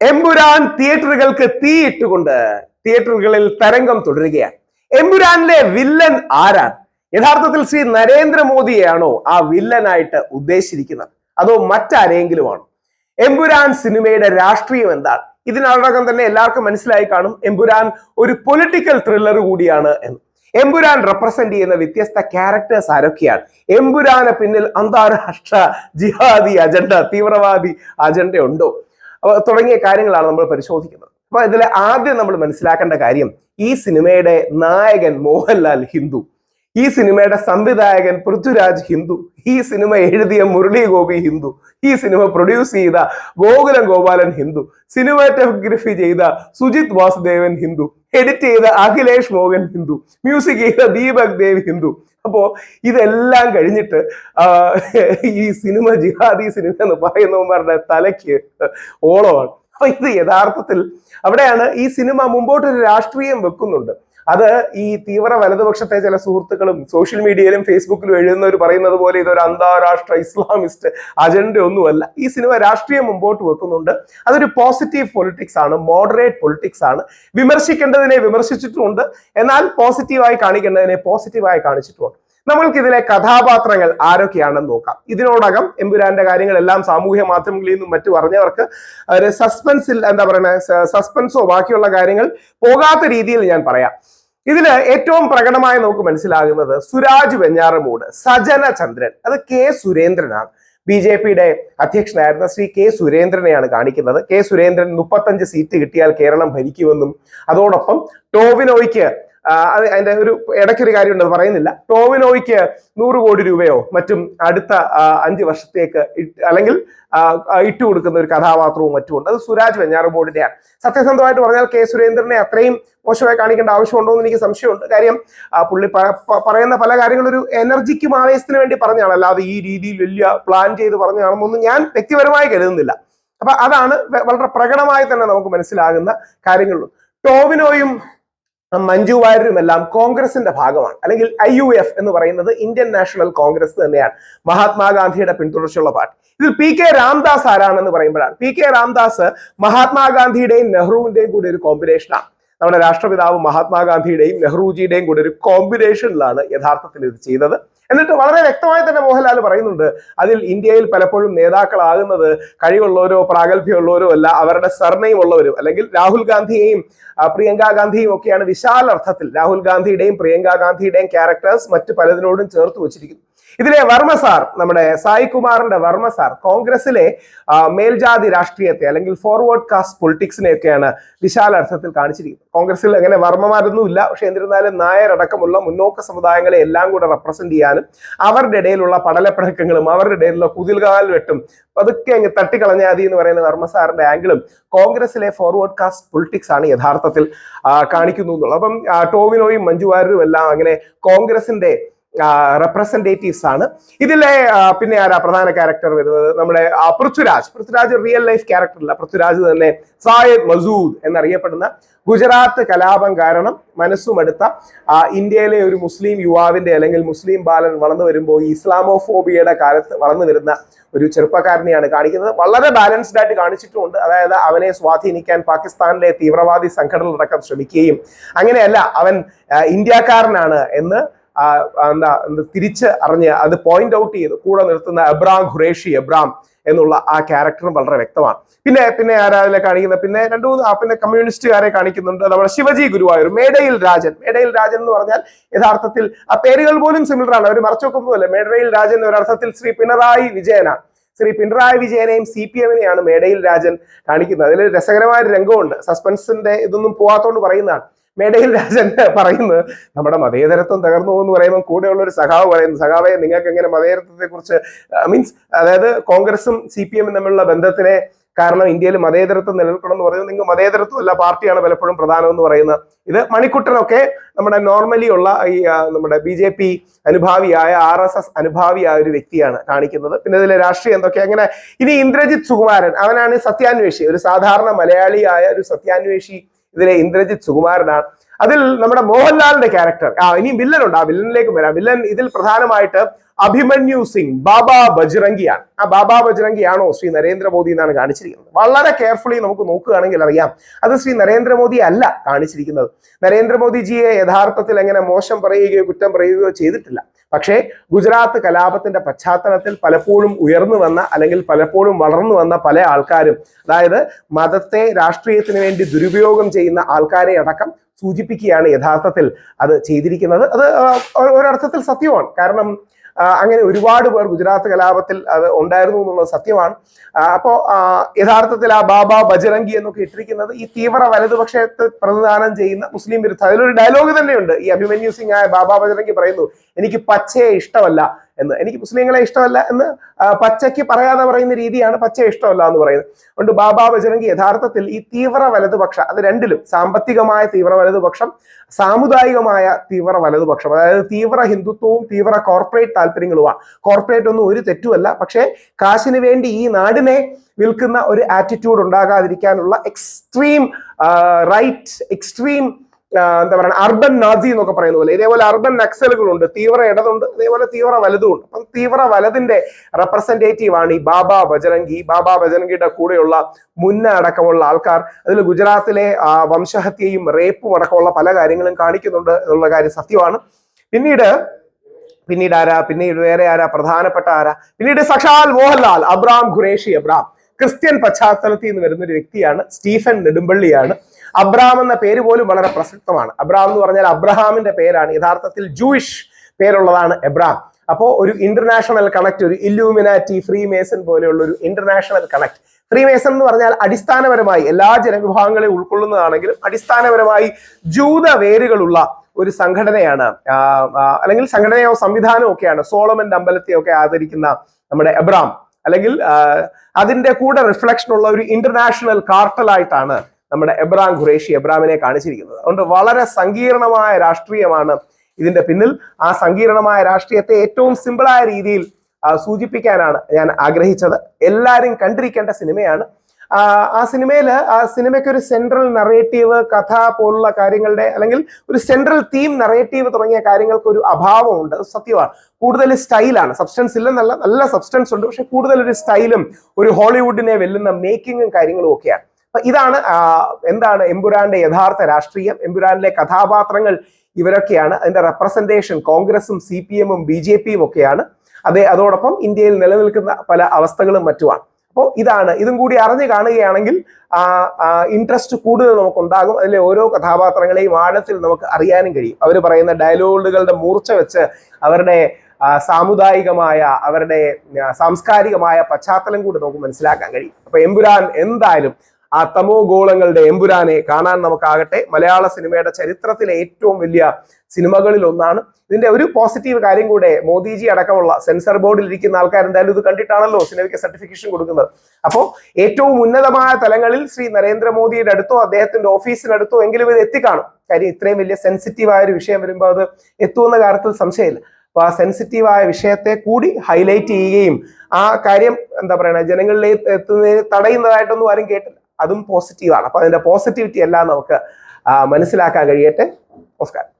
എമ്പുരാൻ തിയേറ്ററുകൾക്ക് തീയിട്ടുകൊണ്ട് തിയേറ്ററുകളിൽ തരംഗം തുടരുകയാണ്. എമ്പുരാനിലെ വില്ലൻ ആരാണ്? യഥാർത്ഥത്തിൽ ശ്രീ നരേന്ദ്രമോദിയെയാണോ ആ വില്ലനായിട്ട് ഉദ്ദേശിച്ചിരിക്കുന്നത്? അതോ മറ്റാരെങ്കിലുമാണോ? എമ്പുരാൻ സിനിമയുടെ രാഷ്ട്രീയം എന്താണ്? ഇതിനോടകം തന്നെ എല്ലാവർക്കും മനസ്സിലായി കാണും എമ്പുരാൻ ഒരു പൊളിറ്റിക്കൽ ത്രില്ലർ കൂടിയാണ് എന്ന്. എമ്പുരാൻ റെപ്രസെന്റ് ചെയ്യുന്ന വ്യത്യസ്ത ക്യാരക്ടേഴ്സ് ആരൊക്കെയാണ്? എമ്പുരാന് പിന്നിൽ അന്താരാഷ്ട്ര ജിഹാദി അജണ്ട തീവ്രവാദി അജണ്ട ഉണ്ടോ? തുടങ്ങിയ കാര്യങ്ങളാണ് നമ്മൾ പരിശോധിക്കുന്നത്. അപ്പൊ ഇതിൽ ആദ്യം നമ്മൾ മനസ്സിലാക്കേണ്ട കാര്യം ഈ സിനിമയുടെ നായകൻ മോഹൻലാൽ ഹിന്ദു. ഈ സിനിമയുടെ സംവിധായകൻ പൃഥ്വിരാജ് ഹിന്ദു ഈ സിനിമ എഴുതിയ മുരളി ഗോപി ഹിന്ദു ഈ സിനിമ പ്രൊഡ്യൂസ് ചെയ്ത ഗോകുലം ഗോപാലൻ ഹിന്ദു സിനിമാറ്റോഗ്രഫി ചെയ്ത സുജിത് വാസുദേവൻ ഹിന്ദു എഡിറ്റ് ചെയ്ത അഖിലേഷ് മോഹൻ ഹിന്ദു മ്യൂസിക് ചെയ്ത ദീപക് ദേവ് ഹിന്ദു. അപ്പോ ഇതെല്ലാം കഴിഞ്ഞിട്ട് ഈ സിനിമ ജിഹാദി സിനിമ എന്ന് പറയുന്നവന്മാരുടെ തലയ്ക്ക് ഓളമാണ്. അപ്പൊ ഇത് യഥാർത്ഥത്തിൽ അവിടെയാണ് ഈ സിനിമ മുമ്പോട്ടൊരു രാഷ്ട്രീയം വെക്കുന്നുണ്ട്. അത് ഈ തീവ്ര വലതുപക്ഷത്തെ ചില സുഹൃത്തുക്കളും സോഷ്യൽ മീഡിയയിലും ഫേസ്ബുക്കിലും എഴുതുന്നവർ പറയുന്നത് പോലെ ഇതൊരു അന്താരാഷ്ട്ര ഇസ്ലാമിസ്റ്റ് അജണ്ട ഒന്നുമല്ല ഈ സിനിമ രാഷ്ട്രീയം മുമ്പോട്ട് വെക്കുന്നുണ്ട്. അതൊരു പോസിറ്റീവ് പൊളിറ്റിക്സ് ആണ് മോഡറേറ്റ് പൊളിറ്റിക്സ് ആണ്. വിമർശിക്കേണ്ടതിനെ വിമർശിച്ചിട്ടുമുണ്ട്. എന്നാൽ പോസിറ്റീവായി കാണിക്കേണ്ടതിനെ പോസിറ്റീവായി കാണിച്ചിട്ടുമുണ്ട്. നമ്മൾക്ക് ഇതിലെ കഥാപാത്രങ്ങൾ ആരൊക്കെയാണെന്ന് നോക്കാം. ഇതിനോടകം എമ്പുരാന്റെ കാര്യങ്ങളെല്ലാം സാമൂഹ്യ മാധ്യമങ്ങളിൽ നിന്നും മറ്റു പറഞ്ഞവർക്ക് ഒരു സസ്പെൻസിൽ എന്താ പറയുക സസ്പെൻസോ ബാക്കിയുള്ള കാര്യങ്ങൾ പോകാത്ത രീതിയിൽ ഞാൻ പറയാം. ഇതിൽ ഏറ്റവും പ്രകടമായി നമുക്ക് മനസ്സിലാകുന്നത് സുരാജ് വെഞ്ഞാറമൂട് സജന ചന്ദ്രൻ. അത് കെ സുരേന്ദ്രനാണ്. ബി ജെ പിയുടെ അധ്യക്ഷനായിരുന്ന ശ്രീ കെ സുരേന്ദ്രനെയാണ് കാണിക്കുന്നത്. കെ സുരേന്ദ്രൻ മുപ്പത്തഞ്ച് സീറ്റ് കിട്ടിയാൽ കേരളം ഭരിക്കുമെന്നും അതോടൊപ്പം ടോവിനോയ്ക്ക് അത് അതിന്റെ ഒരു ഇടയ്ക്കൊരു കാര്യമുണ്ട് അത് പറയുന്നില്ല. ടോവിനോയ്ക്ക് നൂറ് കോടി രൂപയോ മറ്റും അടുത്ത അഞ്ച് വർഷത്തേക്ക് അല്ലെങ്കിൽ ഇട്ടു കൊടുക്കുന്ന ഒരു കഥാപാത്രവും മറ്റുമുണ്ട് അത് സുരാജ് വെഞ്ഞാറുമൂടിന്റെയാണ് സത്യസന്ധമായിട്ട് പറഞ്ഞാൽ കെ സുരേന്ദ്രനെ അത്രയും മോശമായി കാണിക്കേണ്ട ആവശ്യമുണ്ടോ എന്ന് എനിക്ക് സംശയമുണ്ട്. കാര്യം പുള്ളി പറയുന്ന പല കാര്യങ്ങളും ഒരു എനർജിക്കും ആവേശത്തിന് വേണ്ടി പറഞ്ഞാണ് അല്ലാതെ ഈ രീതിയിൽ വലിയ പ്ലാൻ ചെയ്ത് പറഞ്ഞാണെന്നൊന്നും ഞാൻ വ്യക്തിപരമായി കരുതുന്നില്ല. അപ്പൊ അതാണ് വളരെ പ്രകടമായി തന്നെ നമുക്ക് മനസ്സിലാകുന്ന കാര്യങ്ങളുള്ളൂ. ടോവിനോയും മഞ്ജു വാര്യരും എല്ലാം കോൺഗ്രസിന്റെ ഭാഗമാണ്. അല്ലെങ്കിൽ ഐ യു എഫ് എന്ന് പറയുന്നത് ഇന്ത്യൻ നാഷണൽ കോൺഗ്രസ് തന്നെയാണ്. മഹാത്മാഗാന്ധിയുടെ പിന്തുടർച്ചയുള്ള പാർട്ടി. ഇതിൽ പി കെ രാംദാസ് ആരാണെന്ന് പറയുമ്പോഴാണ്. പി കെ രാംദാസ് മഹാത്മാഗാന്ധിയുടെയും നെഹ്റുവിന്റെയും കൂടി ഒരു കോമ്പിനേഷനാണ് നമ്മുടെ രാഷ്ട്രപിതാവ് മഹാത്മാഗാന്ധിയുടെയും നെഹ്റുജിയുടെയും കൂടെ ഒരു കോമ്പിനേഷനിലാണ് യഥാർത്ഥത്തിൽ ഇത് ചെയ്തത്. എന്നിട്ട് വളരെ വ്യക്തമായി തന്നെ മോഹൻലാൽ പറയുന്നുണ്ട് അതിൽ ഇന്ത്യയിൽ പലപ്പോഴും നേതാക്കളാകുന്നത് കഴിവുള്ളവരോ പ്രാഗൽഭ്യമുള്ളവരോ അല്ല അവരുടെ സർനെയും ഉള്ളവരും അല്ലെങ്കിൽ രാഹുൽ ഗാന്ധിയെയും പ്രിയങ്ക ഗാന്ധിയും ഒക്കെയാണ് വിശാലർത്ഥത്തിൽ രാഹുൽ ഗാന്ധിയുടെയും പ്രിയങ്ക ഗാന്ധിയുടെയും ക്യാരക്ടേഴ്സ് മറ്റു പലതിനോടും ചേർത്ത് വെച്ചിരിക്കുന്നു ഇതിലെ വർമ്മ സാർ നമ്മുടെ സായി കുമാറിന്റെ വർമ്മ സാർ കോൺഗ്രസിലെ മേൽജാതി രാഷ്ട്രീയത്തെ അല്ലെങ്കിൽ ഫോർവേഡ് കാസ്റ്റ് പൊളിറ്റിക്സിനെയൊക്കെയാണ് വിശാല അർത്ഥത്തിൽ കാണിച്ചിരിക്കുന്നത്. കോൺഗ്രസിൽ അങ്ങനെ വർമ്മമാരൊന്നും ഇല്ല പക്ഷെ എന്നിരുന്നാലും നായർ അടക്കമുള്ള മുന്നോക്ക സമുദായങ്ങളെ എല്ലാം കൂടെ റെപ്രസെന്റ് ചെയ്യാനും അവരുടെ ഇടയിലുള്ള പടലപ്പിണക്കങ്ങളും അവരുടെ ഇടയിലുള്ള കുതിൽകാൽ വെട്ടും പതുക്കെ അങ്ങ് തട്ടിക്കളഞ്ഞാൽ മതി എന്ന് പറയുന്ന വർമ്മ സാറിന്റെ ആംഗിളും കോൺഗ്രസിലെ ഫോർവേഡ് കാസ്റ്റ് പൊളിറ്റിക്സ് ആണ് യഥാർത്ഥത്തിൽ കാണിക്കുന്നു എന്നുള്ളത്. അപ്പം ടോവിനോയും മഞ്ജു വാര്യരും എല്ലാം അങ്ങനെ കോൺഗ്രസിന്റെ റെപ്രസെന്റേറ്റീവ്സ് ആണ്. ഇതിലെ പിന്നെ ആരാ പ്രധാന ക്യാരക്ടർ വരുന്നത്? നമ്മുടെ Prithviraj. Prithviraj real life character അല്ല. പൃഥ്വിരാജ് തന്നെ സായദ് മസൂദ് എന്നറിയപ്പെടുന്ന ഗുജറാത്ത് കലാപം കാരണം മനസ്സുമെടുത്ത ഇന്ത്യയിലെ ഒരു മുസ്ലിം യുവാവിന്റെ അല്ലെങ്കിൽ മുസ്ലിം ബാലൻ വളർന്നു വരുമ്പോൾ ഇസ്ലാമോഫോബിയയുടെ കാലത്ത് വളർന്നു വരുന്ന ഒരു ചെറുപ്പക്കാരനെയാണ് കാണിക്കുന്നത്. വളരെ ബാലൻസ്ഡ് ആയിട്ട് കാണിച്ചിട്ടുമുണ്ട് അതായത് അവനെ സ്വാധീനിക്കാൻ പാകിസ്ഥാനിലെ തീവ്രവാദി സംഘടനകളടക്കം ശ്രമിക്കുകയും അങ്ങനെയല്ല അവൻ ഇന്ത്യക്കാരനാണ് എന്ന് എന്താ തിരിച്ച് അറിഞ്ഞ് അത് പോയിന്റ് ഔട്ട് ചെയ്ത് കൂടെ നിർത്തുന്ന എബ്രാം ഖുറേഷി എബ്രാം എന്നുള്ള ആ ക്യാരക്ടറും വളരെ വ്യക്തമാണ്. പിന്നെ പിന്നെ ആരാധനെ കാണിക്കുന്ന പിന്നെ രണ്ടു മൂന്ന് പിന്നെ കമ്മ്യൂണിസ്റ്റുകാരെ കാണിക്കുന്നുണ്ട്. നമ്മുടെ ശിവജി ഗുരുവായൂർ മേടയിൽ രാജൻ. മേടയിൽ രാജൻ എന്ന് പറഞ്ഞാൽ യഥാർത്ഥത്തിൽ ആ പേരുകൾ പോലും സിമിലർ ആണ്. അവർ മറച്ചൊക്കൊന്നുമല്ല മേടയിൽ രാജൻ ഒരർത്ഥത്തിൽ ശ്രീ പിണറായി വിജയനാണ് ശ്രീ പിണറായി വിജയനെയും സി പി എമ്മിനെയാണ് മേടയിൽ രാജൻ കാണിക്കുന്നത്. അതിൽ രസകരമായ രംഗമുണ്ട്. സസ്പെൻസിന്റെ ഇതൊന്നും പോവാത്തോണ്ട് പറയുന്നതാണ്. മേടയിൽ രാജൻ പറയുന്നത് നമ്മുടെ മതേതരത്വം തകർന്നു എന്ന് പറയുമ്പോൾ കൂടെയുള്ള ഒരു സഖാവ് പറയുന്നു സഖാവെ നിങ്ങൾക്ക് എങ്ങനെ മതേതരത്വത്തെ കുറിച്ച് മീൻസ് അതായത് കോൺഗ്രസും സി പി എമ്മും തമ്മിലുള്ള ബന്ധത്തിലെ കാരണം ഇന്ത്യയിൽ മതേതരത്വം നിലനിൽക്കണം എന്ന് പറയുന്നത് നിങ്ങൾ മതേതരത്വം അല്ല പാർട്ടിയാണ് പലപ്പോഴും പ്രധാനം എന്ന് പറയുന്നത്. ഇത് മണിക്കുട്ടനൊക്കെ നമ്മുടെ നോർമലി ഉള്ള ഈ നമ്മുടെ ബി ജെ പി അനുഭാവിയായ ആർ എസ് എസ് അനുഭാവിയായ ഒരു വ്യക്തിയാണ് കാണിക്കുന്നത്. പിന്നെ ഇതിലെ രാഷ്ട്രീയം എന്തൊക്കെ അങ്ങനെ ഇനി ഇന്ദ്രജിത് സുകുമാരൻ അവനാണ് സത്യാന്വേഷി ഒരു സാധാരണ മലയാളിയായ ഒരു സത്യാന്വേഷി ഇതിലെ ഇന്ദ്രജിത് സുകുമാരനാണ്. അതിൽ നമ്മുടെ മോഹൻലാലിന്റെ ക്യാരക്ടർ ആ ഇനി വില്ലൻ ഉണ്ട്. ആ വില്ലനിലേക്ക് വരാം. വില്ലൻ ഇതിൽ പ്രധാനമായിട്ട് അഭിമന്യു സിംഗ് ബാബ ബജ്രംഗിയാണ് ആ ബാബ ബജ്രംഗിയാണോ ശ്രീ നരേന്ദ്രമോദി എന്നാണ് കാണിച്ചിരിക്കുന്നത്. വളരെ കെയർഫുള്ളി നമുക്ക് നോക്കുകയാണെങ്കിൽ അറിയാം. അത് ശ്രീ നരേന്ദ്രമോദി അല്ല കാണിച്ചിരിക്കുന്നത്. നരേന്ദ്രമോദിജിയെ യഥാർത്ഥത്തിൽ എങ്ങനെ മോശം പറയുകയോ കുറ്റം പറയുകയോ ചെയ്തിട്ടില്ല. പക്ഷേ ഗുജറാത്ത് കലാപത്തിന്റെ പശ്ചാത്തലത്തിൽ പലപ്പോഴും ഉയർന്നു വന്ന അല്ലെങ്കിൽ പലപ്പോഴും വളർന്നു വന്ന പല ആൾക്കാരും അതായത് മതത്തെ രാഷ്ട്രീയത്തിന് വേണ്ടി ദുരുപയോഗം ചെയ്യുന്ന ആൾക്കാരെ അടക്കം സൂചിപ്പിക്കുകയാണ് യഥാർത്ഥത്തിൽ അത് ചെയ്തിരിക്കുന്നത്. അത് ഒരർത്ഥത്തിൽ സത്യമാണ്. കാരണം അങ്ങനെ ഒരുപാട് പേർ ഗുജറാത്ത് കലാപത്തിൽ അത് ഉണ്ടായിരുന്നു എന്നുള്ളത് സത്യമാണ്. അപ്പോൾ യഥാർത്ഥത്തിൽ ആ ബാബ ബജരംഗി എന്നൊക്കെ ഇട്ടിരിക്കുന്നത് ഈ തീവ്ര വലതുപക്ഷത്തെ പ്രതിദാനം ചെയ്യുന്ന മുസ്ലിം വിരുദ്ധ അതിലൊരു ഡയലോഗ് തന്നെയുണ്ട്. ഈ അഭിമന്യു സിംഗ് ആയ ബാബ ബജരംഗി പറയുന്നു എനിക്ക് പച്ചയെ ഇഷ്ടമല്ല. എന്ന്. എനിക്ക് മുസ്ലിങ്ങളെ ഇഷ്ടമല്ല എന്ന് പച്ചയ്ക്ക് പറയാതെ പറയുന്ന രീതിയാണ് പച്ച ഇഷ്ടമല്ല എന്ന് പറയുന്നത്. അതുകൊണ്ട് ബാബ ബജരംഗി യഥാർത്ഥത്തിൽ ഈ തീവ്ര വലതുപക്ഷം അത് രണ്ടിലും സാമ്പത്തികമായ തീവ്ര വലതുപക്ഷം സാമുദായികമായ തീവ്ര വലതുപക്ഷം അതായത് തീവ്ര ഹിന്ദുത്വവും തീവ്ര കോർപ്പറേറ്റ് താല്പര്യങ്ങളുമാണ്. കോർപ്പറേറ്റ് ഒന്നും ഒരു തെറ്റുമല്ല പക്ഷേ കാശിന് വേണ്ടി ഈ നാടിനെ വിൽക്കുന്ന ഒരു ആറ്റിറ്റ്യൂഡ് ഉണ്ടാകാതിരിക്കാനുള്ള എക്സ്ട്രീം റൈറ്റ് എക്സ്ട്രീം എന്താ പറയുക അർബൻ നാസി എന്നൊക്കെ പറയുന്ന പോലെ. ഇതേപോലെ അർബൻ നക്സലുകളുണ്ട്. തീവ്ര ഇടതുണ്ട് അതേപോലെ തീവ്ര വലതുമുണ്ട്. അപ്പം തീവ്ര വലതിന്റെ റെപ്രസെന്റേറ്റീവ് ആണ് ഈ ബാബ ബജരംഗി. ബാബ ബജരംഗിയുടെ കൂടെയുള്ള മുന്ന അടക്കമുള്ള ആൾക്കാർ. അതിൽ ഗുജറാത്തിലെ വംശഹത്യയും റേപ്പും അടക്കമുള്ള പല കാര്യങ്ങളും കാണിക്കുന്നുണ്ട് എന്നുള്ള കാര്യം സത്യമാണ്. പിന്നീട് പിന്നീട് ആരാ? പിന്നീട് വേറെ ആരാ? പ്രധാനപ്പെട്ട ആരാ? പിന്നീട് സഷാൽ Mohanlal Abram Qureshi Abram. Christian പശ്ചാത്തലത്തിൽ നിന്ന് വരുന്ന ഒരു വ്യക്തിയാണ് സ്റ്റീഫൻ നെടുമ്പള്ളിയാണ്. അബ്രാം എന്ന പേര് പോലും വളരെ പ്രസക്തമാണ്. അബ്രാം എന്ന് പറഞ്ഞാൽ അബ്രഹാമിന്റെ പേരാണ്. യഥാർത്ഥത്തിൽ ജൂയിഷ് പേരുള്ളതാണ് എബ്രാം അപ്പോൾ ഒരു ഇന്റർനാഷണൽ കണക്ട് ഒരു ഇല്യൂമിനാറ്റി ഫ്രീ മേസൺ പോലെയുള്ള ഒരു ഇന്റർനാഷണൽ കണക്ട് ഫ്രീ മേസൺ എന്ന് പറഞ്ഞാൽ അടിസ്ഥാനപരമായി എല്ലാ ജനവിഭാഗങ്ങളെ ഉൾക്കൊള്ളുന്നതാണെങ്കിലും അടിസ്ഥാനപരമായി ജൂത വേരുകളുള്ള ഒരു സംഘടനയാണ്. അല്ലെങ്കിൽ സംഘടനയോ സംവിധാനമോ ഒക്കെയാണ്. സോളമന്റെ അമ്പലത്തെയൊക്കെ ആദരിക്കുന്ന നമ്മുടെ എബ്രാം അല്ലെങ്കിൽ അതിന്റെ കൂടെ റിഫ്ലക്ഷൻ ഉള്ള ഒരു ഇന്റർനാഷണൽ കാർട്ടലായിട്ടാണ് നമ്മുടെ എബ്രാം ഖുറേഷി എബ്രാമിനെ കാണിച്ചിരിക്കുന്നത്. അതുകൊണ്ട് വളരെ സങ്കീർണമായ രാഷ്ട്രീയമാണ് ഇതിന്റെ പിന്നിൽ. ആ സങ്കീർണമായ രാഷ്ട്രീയത്തെ ഏറ്റവും സിമ്പിളായ രീതിയിൽ സൂചിപ്പിക്കാനാണ് ഞാൻ ആഗ്രഹിച്ചത്. എല്ലാവരും കണ്ടിരിക്കേണ്ട സിനിമയാണ്. ആ, സിനിമയിൽ ആ സിനിമയ്ക്ക് ഒരു സെൻട്രൽ നറേറ്റീവ് കഥ പോലുള്ള കാര്യങ്ങളുടെ അല്ലെങ്കിൽ ഒരു സെൻട്രൽ തീം നറേറ്റീവ് തുടങ്ങിയ കാര്യങ്ങൾക്ക് ഒരു അഭാവമുണ്ട്. സത്യമാണ്. കൂടുതൽ സ്റ്റൈലാണ്. സബ്സ്റ്റൻസ് ഇല്ലെന്നല്ല നല്ല സബ്സ്റ്റൻസ് ഉണ്ട്. പക്ഷെ കൂടുതൽ ഒരു സ്റ്റൈലും ഒരു ഹോളിവുഡിനെ വെല്ലുന്ന മേക്കിങ്ങും കാര്യങ്ങളും ഒക്കെയാണ്. അപ്പൊ ഇതാണ് എന്താണ് എമ്പുരാന്റെ യഥാർത്ഥ രാഷ്ട്രീയം എമ്പുരാനിലെ കഥാപാത്രങ്ങൾ ഇവരൊക്കെയാണ്. അതിന്റെ റെപ്രസെന്റേഷൻ കോൺഗ്രസും സി പി എമ്മും ബി ജെ പിയും ഒക്കെയാണ്. അതെ അതോടൊപ്പം ഇന്ത്യയിൽ നിലനിൽക്കുന്ന പല അവസ്ഥകളും മറ്റുമാണ്. അപ്പോൾ ഇതാണ് ഇതും കൂടി അറിഞ്ഞു കാണുകയാണെങ്കിൽ ഇൻട്രസ്റ്റ് കൂടുതൽ നമുക്ക് ഉണ്ടാകും അതിലെ ഓരോ കഥാപാത്രങ്ങളെയും ആഴത്തിൽ നമുക്ക് അറിയാനും കഴിയും. അവർ പറയുന്ന ഡയലോഗുകളുടെ മൂർച്ച വെച്ച് അവരുടെ സാമുദായികമായ അവരുടെ സാംസ്കാരികമായ പശ്ചാത്തലം കൂടി നമുക്ക് മനസ്സിലാക്കാൻ കഴിയും. അപ്പൊ എമ്പുരാൻ എന്തായാലും ആ തമോ ഗോളങ്ങളുടെ എമ്പുരാനെ കാണാൻ നമുക്കാകട്ടെ. മലയാള സിനിമയുടെ ചരിത്രത്തിലെ ഏറ്റവും വലിയ സിനിമകളിൽ ഒന്നാണ്. ഇതിന്റെ ഒരു പോസിറ്റീവ് കാര്യം കൂടെ മോദിജി അടക്കമുള്ള സെൻസർ ബോർഡിൽ ഇരിക്കുന്ന ആൾക്കാർ എന്തായാലും ഇത് കണ്ടിട്ടാണല്ലോ സിനിമയ്ക്ക് സർട്ടിഫിക്കേഷൻ കൊടുക്കുന്നത്. അപ്പോൾ ഏറ്റവും ഉന്നതമായ തലങ്ങളിൽ ശ്രീ നരേന്ദ്രമോദിയുടെ അടുത്തോ അദ്ദേഹത്തിന്റെ ഓഫീസിനടുത്തോ എങ്കിലും ഇത് എത്തിക്കാണും. കാര്യം ഇത്രയും വലിയ സെൻസിറ്റീവായ ഒരു വിഷയം വരുമ്പോൾ അത് എത്തുമെന്ന കാര്യത്തിൽ സംശയമില്ല. അപ്പൊ ആ സെൻസിറ്റീവായ വിഷയത്തെ കൂടി ഹൈലൈറ്റ് ചെയ്യുകയും ആ കാര്യം എന്താ പറയുക ജനങ്ങളിലേക്ക് എത്തുന്നതിന് തടയുന്നതായിട്ടൊന്നും ആരും കേട്ടില്ല. അതും പോസിറ്റീവാണ് അപ്പൊ അതിന്റെ പോസിറ്റിവിറ്റി എല്ലാം നമുക്ക് മനസ്സിലാക്കാൻ കഴിയട്ടെ. നമസ്കാരം.